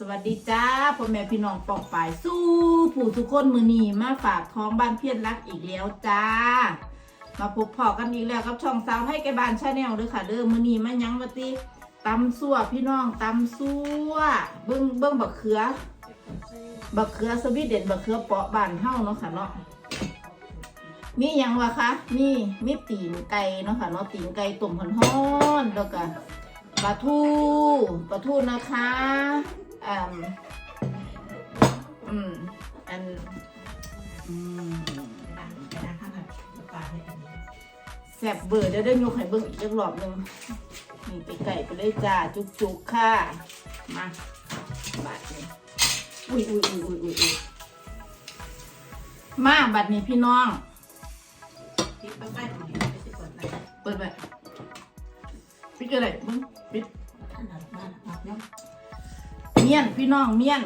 สวัสดีจ้าพ่อแม่พี่น้องปองปายสู้ผู้ทุกคนมือนีมาฝากท้องบ้านเพียรรักอีกแล้วจ้า มาพบพอกันอีกแล้วกับช่องสาวให้แกบ้านชาแนลเด้อค่ะเด้อมือนีมายังมาตีตำซั่วพี่น้องตำซั่วเบิ้งเบิ้งบักเขือบักเขือสวีเดนบักเขือเปาะบานเฮาเนาะค่ะเนาะมีหยังวะคะมีมีตีนไก่เนาะค่ะเนาะตีนไก่ต้มฮ้อนๆแล้วก็ปลาทูปลาทูนะคะ อืมอืมอันอืมแสบเบอร์เดี๋ยวได้ยกให้เบิ้งอีกจักรอบหนึ่งนี่ไปไก่ไปเลยจ้า จุกๆค่ะ มาบัดนี้อุ้ยอุ้ยอุ้ยอุ้ยอุ้ยมาบัดนี้พี่น้องเปิดไปปิดอะไรมึงปิดเมียนพี่น้องเมียน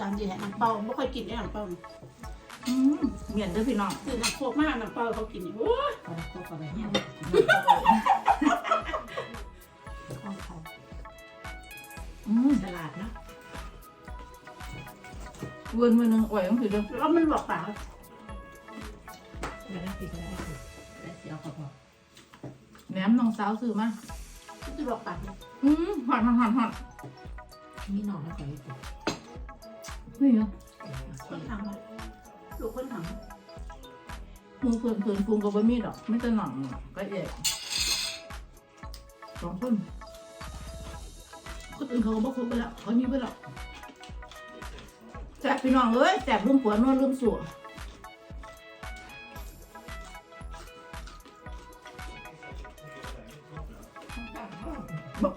ตามจีแหน้ำเปล่าไม่ค่อยกินได้น้ำเปล่าอืมเมียนเด้อพี่น้องคือน้ำโคกมากน้ำเปล่าเขากินอยู่โอ้ยอืมตลาดเนาะเวินเวินหนึงอ่อยต้องถือเด้อแล้วมันบอกเปล่าเดี๋ยวได้กินก็ได้สิได้เสียวก็พอแหนมน้องสาวซื้อมา จะบอกเปล่าอืมหอดหอดหอดหอดมีหน่อแล้วก็อีกนี่เนาะคนทำลูกคนทมึงเพิ่นเพิ่นปรุงกับบะหมี่ดอก ไม่แต่หนังก็เอกสองคนคนอื่นเขาก็บอกคบไปแล้วเขานี้ไปแล้วแซ่บพี่น้องเอ้ยแซ่บลืมผัวนวลลืมสัว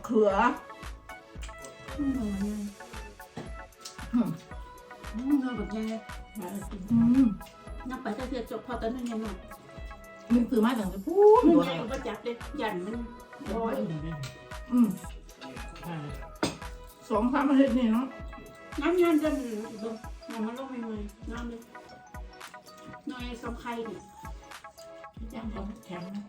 ขืออืมอืมเราแบบยังไงมาแล้วกินอืมนับไปถ้าเทียบจบพอตอนนั้นยังไงมึงซื้อมาตั้งแต่พูดมันตัวใหญ่ก็จับเลยยันมันโอ้ร้อยอืมสองสามอาทิตย์นี่เนาะน้ำยันจะมันลงน้ำมันลงใหม่ๆน้ำเลยน้อยสำไข่ดิย่างเขาแข็งนะ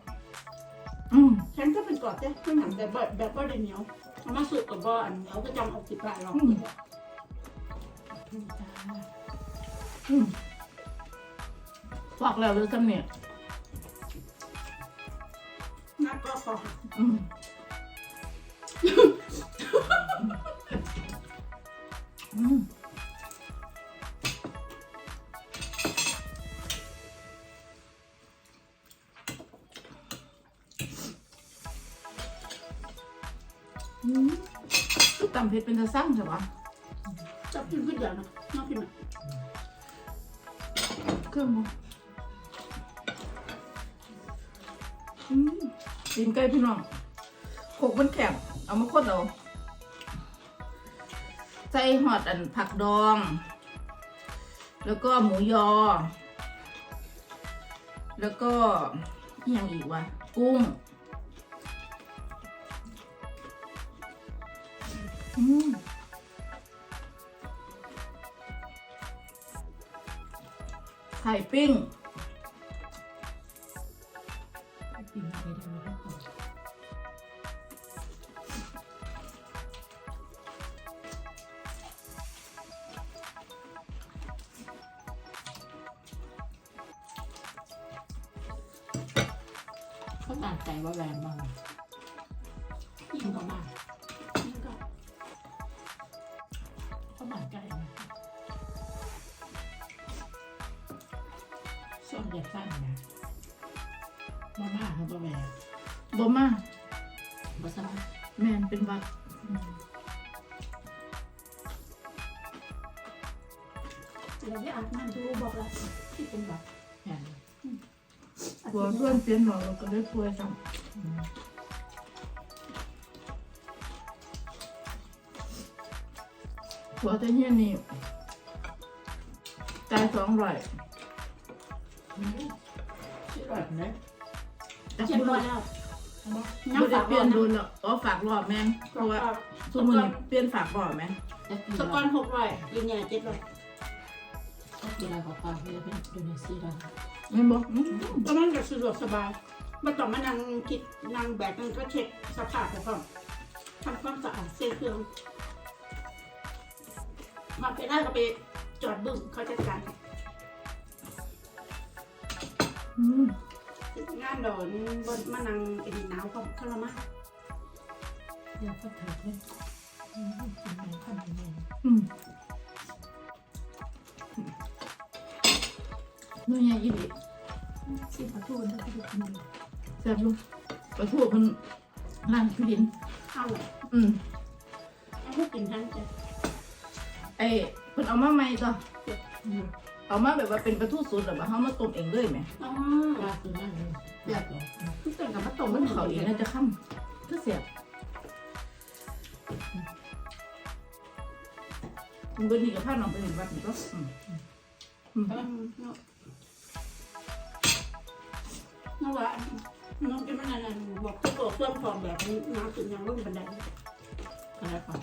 อืมฉันก็เป็นกรอบเจ้ไม่หนังแบบแบบแบบว่าเดนเหนียวเอามาสุกกับบ่อันเหนียวก็จำเอาสิบบาทหรอกขึ้นจ้าอืมฝากแล้วเลยจำเนี่ยนักก็พอหักอืมอืม คือตำเผ็ดเป็นตะสั่งใช่ปะจับกินขึ้นเดียวนะน้องกินอะเครื่องมั้งอืมตีนไก่พี่น้องโขกมันแข็งเอามาคนเอาใส่หอดอันผักดอง แล้วก็หมูยอ แล้วก็อหยังอีกวะกุ้ง อืมไข่ปิ้งกินไปได้ไหมเขาตางใจว่าแรงบ้างกินก็มาก เขาหมั่นใจส่วนใหญ่สั้นนะมาม่าเขาบ่แรงบ่มาบ่สบายแม่นเป็นหวัดเราได้อาบน้ำดูบอกล้วที่เป็นแบบแข็งหัวเพื่อนเสียนหนอเราก็ได้ป่วยซ้ำ หัวแต่เฮียนี่จ่ายสองร้อยชื่อแบบนี้แต่เจ็บคุณร้บ่อยแล้วได้เปลี่ยนโดนหรอกอ๋อฝากรอบแม่นเพราะว่าทุกมือนี้เปลี่ยนฝากรอบไหมจะกินสอะกอนหกร้อยยินใหญ่เจ็ดร้อยจะกินอะไรกับความที่จะเป็นอินโดนีเซียได้แม่นบอกอืมก็มันก็สะดวกสบายไม่ต้องมานั่งคิดนั่งแบกนั่งก็เช็คสภาพไปก่อนทำเจเครื่อง มาไปได้ก็ไปจอดบึ้งเขาจัดการอืมงานดอนบนมานังไอ้ดีหนาวเขาเขาละมาเดี๋ยวก็เถิดเลยอืมกินไหนทำยังไงอืมนู่นไงยี่ดิสิขอโทษนะที่กินดีแซ่บลูกปลาทูมันร้านพี่ดินเอาเลยอืมเอาให้กินทั้งใจไอ้เพิ่นเอามาใหม่จ้ะอืมเอามาแบบว่าเป็นปลาทูสดหรือว่าเฮามาต้มเองเลยไหมอ๋อปลาคือนั่นเลยเดือดเหรอที่เป็นกับมะตต้งมมัมันนเขาเขาเอเองงนะน่าจะค่ำคือเสียบมันก็ดีกับผ้าน้องไปเห็นวัดนี่ก็อืมอืมเนาะเนาะว่าน้องจะมันนั่นบอกที่บอกเพื่อนพร้อมแบบนี้น้ำถึงยังรุ่นบันไดอะไรก่อน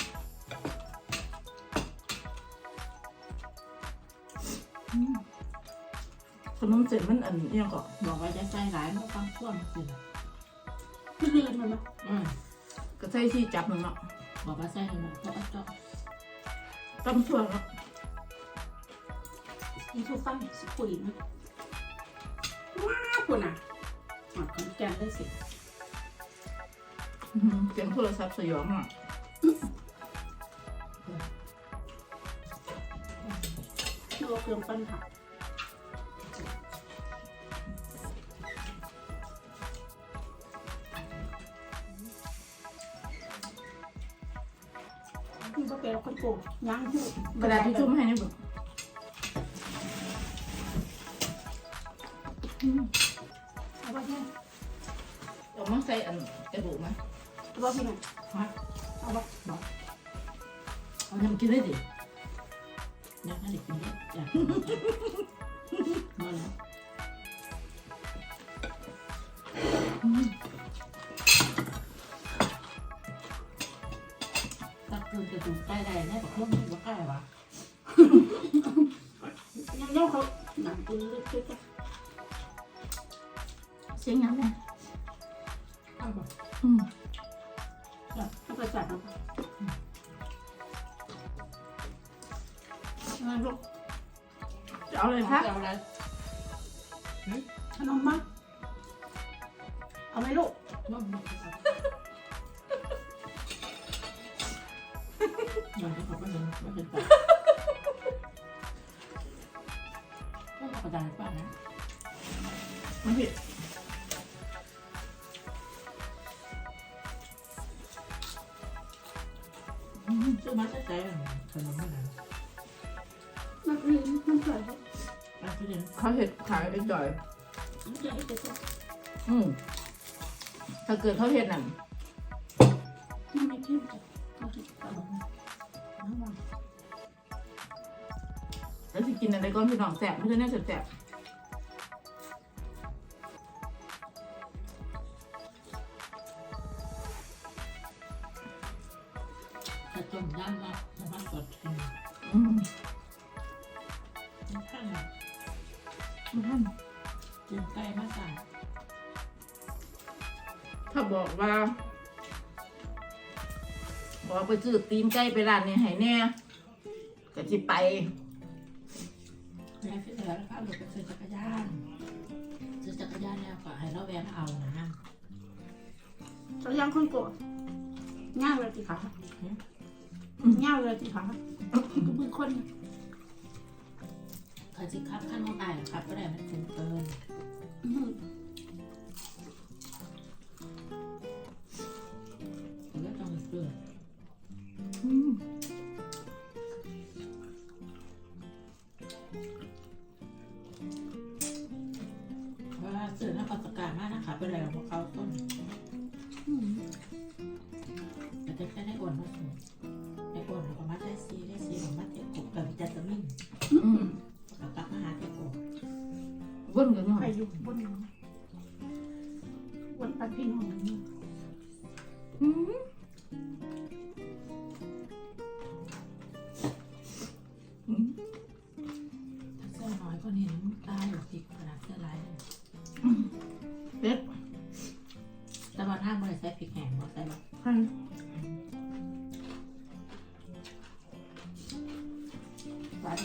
ขนมเสร็จมันอันนี้ยังก็บอกว่าจะใส่หลายมันต้องท่วมสิที่ลืมมันนะอืมก็ใส่ที่จับหนึ่งเนาะบอกว่าใส่หน่อยเพราะว่าต้องต้มชั่วเนาะอีทูฟังสกุยนะว้าวคุณอะหอดขอนแก่นได้สิอื้อหือเสียงโทรศัพท์สยองอะนึกว่าเครื่องปั้นผัก คุณก็เป็นคนโกงย่างหูกระดาษที่ชุ่มให้นี่บุอืมเอาไว้ที่เอามาใส่อันกระดูกไหมเอาไว้ที่ไหนฮะเอาไว้บอกเอาทำกินได้ดิยังให้เด็กกินได้อยากกินมาแล้ว คืนจะดูใกล้ใดแน่กว่าเครื่องว่าใกล้วะยังย่อเขาหนังปืนลึกๆอะเสียงยังไงอ้าวบอกอืมแล้วก็จัดนะคะอะไรลูกจะเอาอะไรครับเอาอะไร ซื้อมาใช้ใจขนมมันนะมันอืมมันสวยลูกป้าที่เรียนเขาเห็ดขายไอ้จ่อย มันจะให้เด็กอืมถ้าเกิดเขาเห็ดนั่นมันไม่เข้มจ้ะมันจะเอาน้ำมันแล้วสิกินอะไรก่อนพี่น้องแสบไม่ใช่แน่แสบ ต้มยำนะน้ำมันสดเค็มๆอืมข้างมันท่านกินไก่มาใส่ถ้าบอกว่าบอกไปซื้อตีนไก่ไปร้านนี้ให้แน่ก็จิไปแม่พี่เหลือแล้วก็หลุดไปซื้อจักรยานซื้อจักรยานแล้วก็ให้เราแวะเอานะเขาย่างคนโกรธง่ายเลยสิคะ ง่ายเลยสิคะก็มือคนเคยสิครับขั้นน้องตายครับก็ได้มันสูงเกิน ปัดพี่หอมอืมถ้าเสื้น้อยก็เห็นตาอยู่ติดขนาดเสื้ลายเลยเด็ดแต่ว่าถ้ามื่ใส่พริกแห้งก็ใส่แบบปัด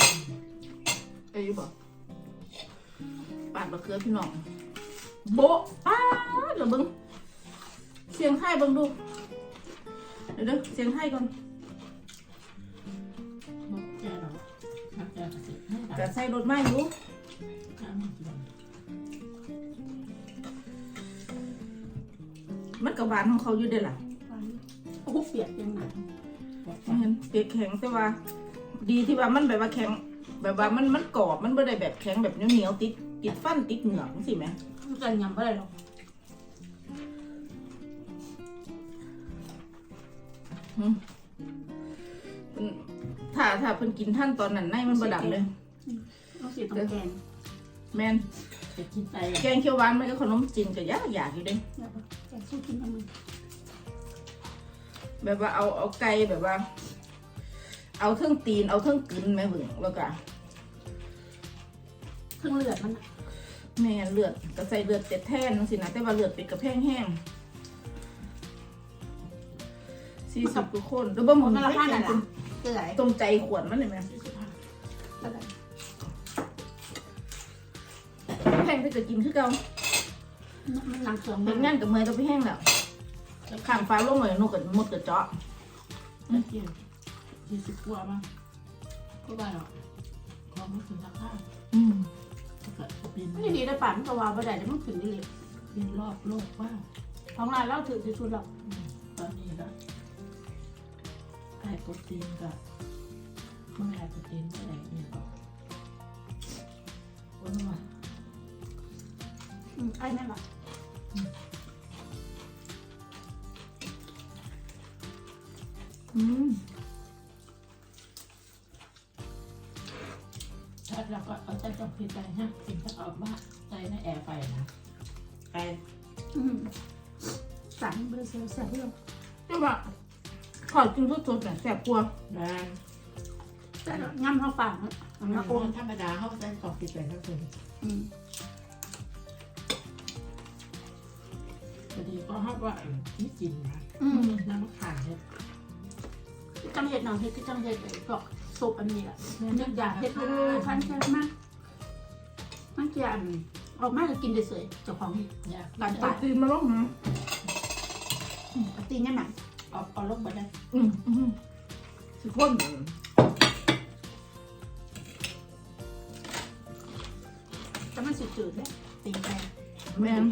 เอ้ยบอกปาดมะเขือพี่น้อง โบ๊ะป้าดเดี๋ยวเบิ้งเสียงไห้เบิ้งดู เดี๋ยวเด้อเสียงไห้ก่อนหมดแก่แล้วทักแก่เสร็จให้จะกันใส่รถไม้อยู่ข้ามกินมันกับหวานของเขาอยู่เด้อล่ะโอ้โหเปียกยังไงเห็นเปียกแข็งแต่ว่า ดีที่ว่ามันแบบว่าแข็ง แบบว่ามันมันกรอบมันไม่ได้แบบแข็งแบบเหนียวเหนียวๆติดติดฟันติดเหงือกจังสิแหม มันจะยำอะไรหรอกอืมอืมถ้าถ้าเพิ่นกินท่านตอนนั้นในมันบดำเลย ต้องสีต้องแกงแมนจะกินไปแกงเขียวหวานมันก็ขนมจีนก็ยากอยากอยู่เด้แล้วก็แกงสู้กินทำไมแบบว่าเอาเอาไก่แบบว่า เอาเทิงตีนเอาเทิงกึนแม่เบิ่งแล้วก็เครื่องเลือดมันอะ แม่เลือดก็ใส่เลือดเจ็ดแท่นจังสินะแต่ว่าเลือดเป็ดกระแพงแห้งสี่สิบกว่าคนแล้วบ่หมดมันละไม่ห้าแข็น่ะงจล่ะนเกลือตรงใจขวดมันเลยไหมอะไรแห้งไปจะกินคือเก่ามันหนังเสืองเห็นงานกับเมย์ก็ไปแห้งแล้วข้างฟ้าลงเลยนกกับมดกับเจาะไม่เกี่ยวยี่สิบกว่ามั้งก็ได้หรอกของมันถึงราคาอืม ก็เป็นนี่ดีได้ป่านก็ว่าบ่ได้แล้วมันขึ้นดีเลยบินรอบโลกว่าของร้านเราถือที่สุดหรอกตอนนี้ก็ไก่โปรตีนกับไม่ไก่โปรตีนไม่ได้เนี่ยก็วันนี้ว่าอืมไอ้นั่นหละอืม ก็เอาใจต้องพิจารณาสิ่งที่เอามาใจในแอร์ไปนะไก่อืมสั่งบริษัทเสียเรื่องแต่ว่าขอกินสดๆน่ะแสบกลัวแรงแต่งำเข้าปากอะมันแล้ก็วโอก็นธรรมดาเขาใจต้องพิจารณาคืออืมพอดีก็เขาว่านี่กินนะอืมน้ำขาดเนี่ยจังเห็ดหนังเห็ดที่จังเห็ดไอ้ก็สุปอันนี้แหละนึกอยากเห็ดให้ดูพันแค่มาก มันจะอันออกมาก็กินเฉยๆเจ้าของอยากการตัตาดยตีนมาลงนะตีเนี่ยหนังเอาเอาลงมาได้อืมอืมสิคนแต่มันสุดจืดเลยตีไปแม่น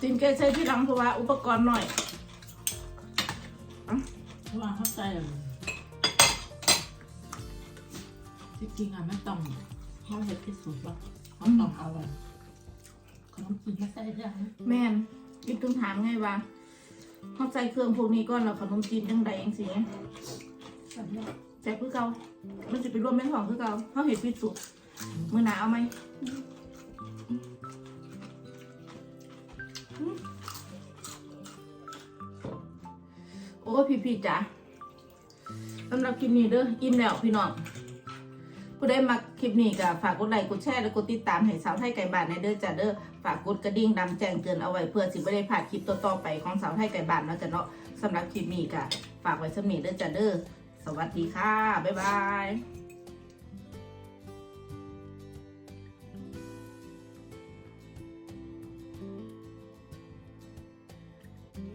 ตีนแกใช้ที่หลังเพราะว่าอุปกรณ์หน่อยเพราะว่าเขาใจ ที่จริงอะไม่ต้องเขาวเห็ดพิสูจน์ว่าเขาต้องเอาอะไรขนมจีนมาใส่ได้แม่นยิ่งต้องถามไงว่าเขาใส่เครื่องพวกนี้ก่อนแล้วขนมจีนจังใดจังสิแบบนี้แซ่บคือเก่ามันจะไปร่วมในของคือเก่าเขาเห็ดพิสุมือหนาเอาไหมโอ้พี่พี่จ๋าสำหรับคลิปนี้เด้ออิ่มแล้วพี่น้อง ผู้ได้มาคลิปนี้ก็ฝากกดไลค์กดแชร์และกดติดตามให้สาวไทยไก่บ้านในเด้อจ้าเด้อฝากกดกระดิ่งดำแจ้งเตือนเอาไว้เพื่อสิไม่ได้พลาดคลิปต่อๆไปของสาวไทยไก่บ้านเนาะจ้ะเนาะสำหรับคลิปนี้ก็ฝากไว้สำนีเด้อจ้าเด้อสวัสดีค่ะบ๊ายบาย